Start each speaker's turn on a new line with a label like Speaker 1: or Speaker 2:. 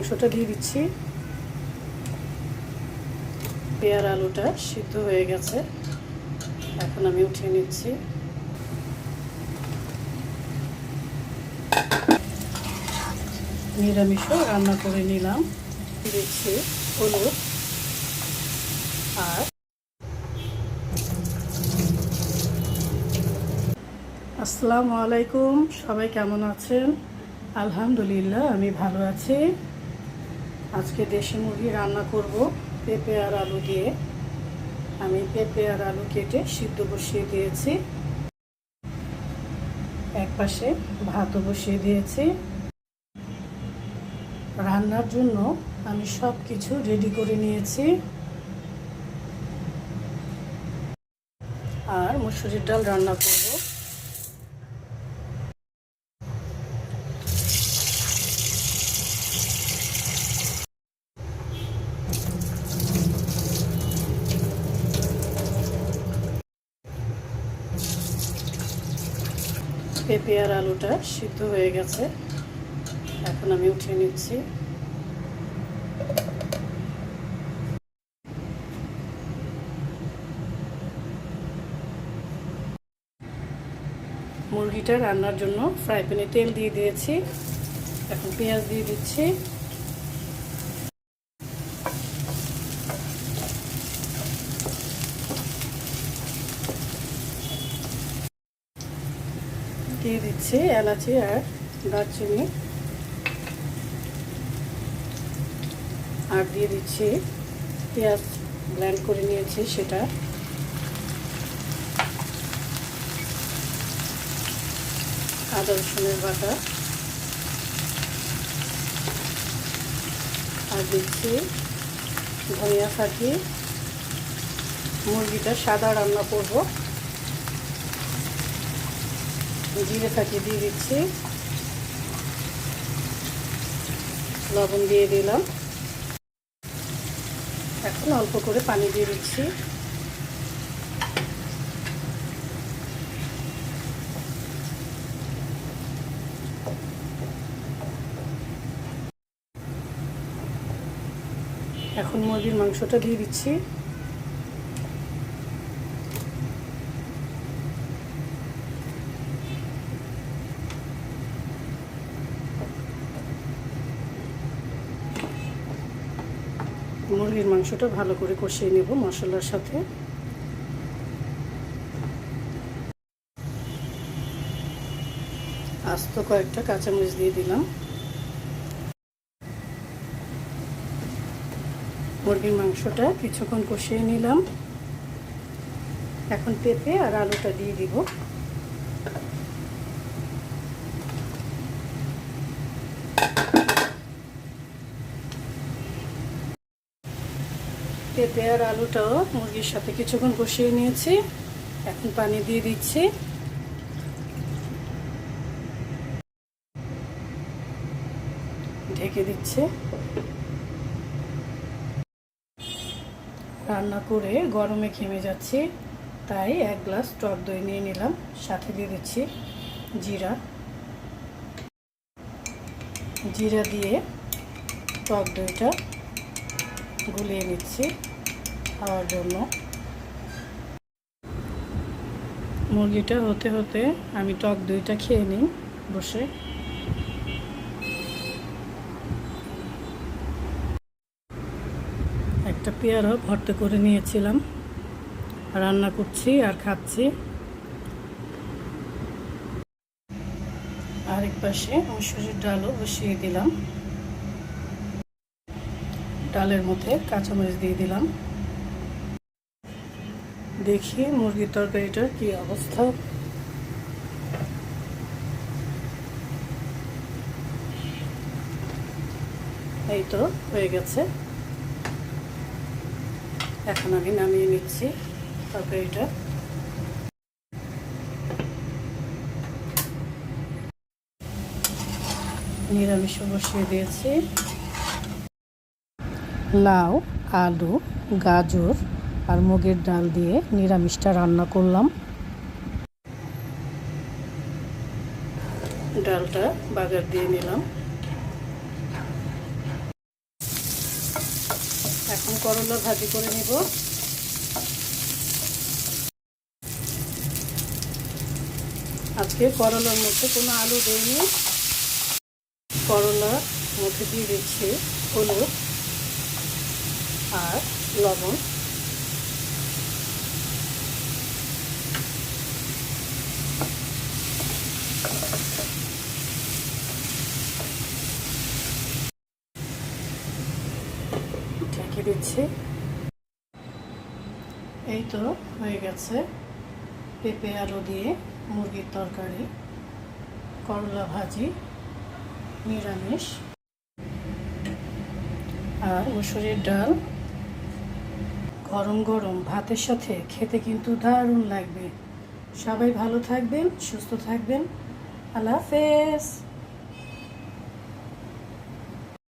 Speaker 1: মাংসটা দিয়ে দিচ্ছি। পেয়ার আলুটা সিদ্ধ হয়ে গেছে। এখন আমি উঠিয়ে নিচ্ছি। নিরামিষও রান্না করে নিলাম। দিচ্ছি হলুদ। আর আসসালামু আলাইকুম। সবাই কেমন আছেন? আলহামদুলিল্লাহ, আমি ভালো আছি। আজকে দেশি মুরগি রান্না করব, পেঁপে আর আলু দিয়ে। আমি পেঁপে আর আলু কেটে সিদ্ধ বসিয়ে দিয়েছি। এক পাশে ভাতও বসিয়ে দিয়েছি। রান্নার জন্য আমি সব কিছু রেডি করে নিয়েছি। আর মুসুরির ডাল রান্না করব। পেঁপে আর আলুটা সিদ্ধ হয়ে গেছে। এখন আমি উঠিয়ে নিচ্ছি। মুরগিটা রান্নার জন্য ফ্রাই প্যানে তেল দিয়ে দিয়েছি। এখন পেঁয়াজ দিয়ে দিচ্ছি। দিয়ে দিচ্ছি, এলাচি আর দারচিনি। আর দিয়ে দিচ্ছি পেঁয়াজ ব্ল্যান্ড করে নিয়েছি সেটা। আদা, রসুনের বাটা। আর দিচ্ছি ধনিয়া ফাঁকি মুরগিটা সাদা রান্না করব। জিরে ফাঁকি দিয়ে দিচ্ছি। লবণ দিয়ে দিলাম। এখন অল্প করে পানি দিয়ে দিচ্ছি। এখন মুরগির মাংসটা দিয়ে দিচ্ছি। মুরগির মাংসটা ভালো করে কষিয়ে নেব মশলার সাথে। আস্ত কয়েকটা কাঁচামরিচ দিয়ে দিলাম। মুরগির মাংসটা কিছুক্ষণ কষিয়ে নিলাম। এখন পেঁপে আর আলুটা দিয়ে দিব। পেঁপে আর আলুটাও মুরগির সাথে কিছুক্ষণ কষিয়ে নিয়েছি। এখন পানি দিয়ে দিচ্ছি। ঢেকে দিচ্ছে। রান্না করে গরমে ঘেমে যাচ্ছে, তাই এক গ্লাস টক দই নিয়ে নিলাম, সাথে দিয়ে দিচ্ছি জিরা। জিরা দিয়ে টক দইটা গুলিয়ে নিচ্ছি। খাওয়ার জন্য। মুরগিটা হতে হতে আমি টক দইটা খেয়ে নিই বসে। একটা পেয়ারা ভর্তা করে নিয়েছিলাম। রান্না করছি আর খাচ্ছি। আরেক পাশে মসুরির ডালও বসিয়ে দিলাম। ডালের মধ্যে কাঁচামরিচ দিয়ে দিলাম। দেখি মুরগির তরকারিটার কি অবস্থা। এই তো, হয়ে গেছে। এখন আমি নামিয়ে নিচ্ছি তরকারিটা। নিরামিষ বসিয়ে দিয়েছি। লাউ, আলু, গাজর আর মুগের ডাল দিয়ে নিরামিষটা রান্না করলাম। ডালটা বাগার দিয়ে নিলাম। এখন করলা ভাজি করে নেব। আজকে করলার মধ্যে কোনো আলু দেয়নি করলার মধ্যে দিয়ে দিচ্ছি হলুদ আর লবণ। ঢেকে দিচ্ছি। এই তো হয়ে গেছে পেঁপে আলু দিয়ে মুরগির তরকারি, করলা ভাজি, নিরামিষ, আর মুসুরির ডাল। গরম গরম ভাতের সাথে খেতে কিন্তু দারুণ লাগবে। সবাই ভালো থাকবেন, সুস্থ থাকবেন। আল্লাহ হাফেজ।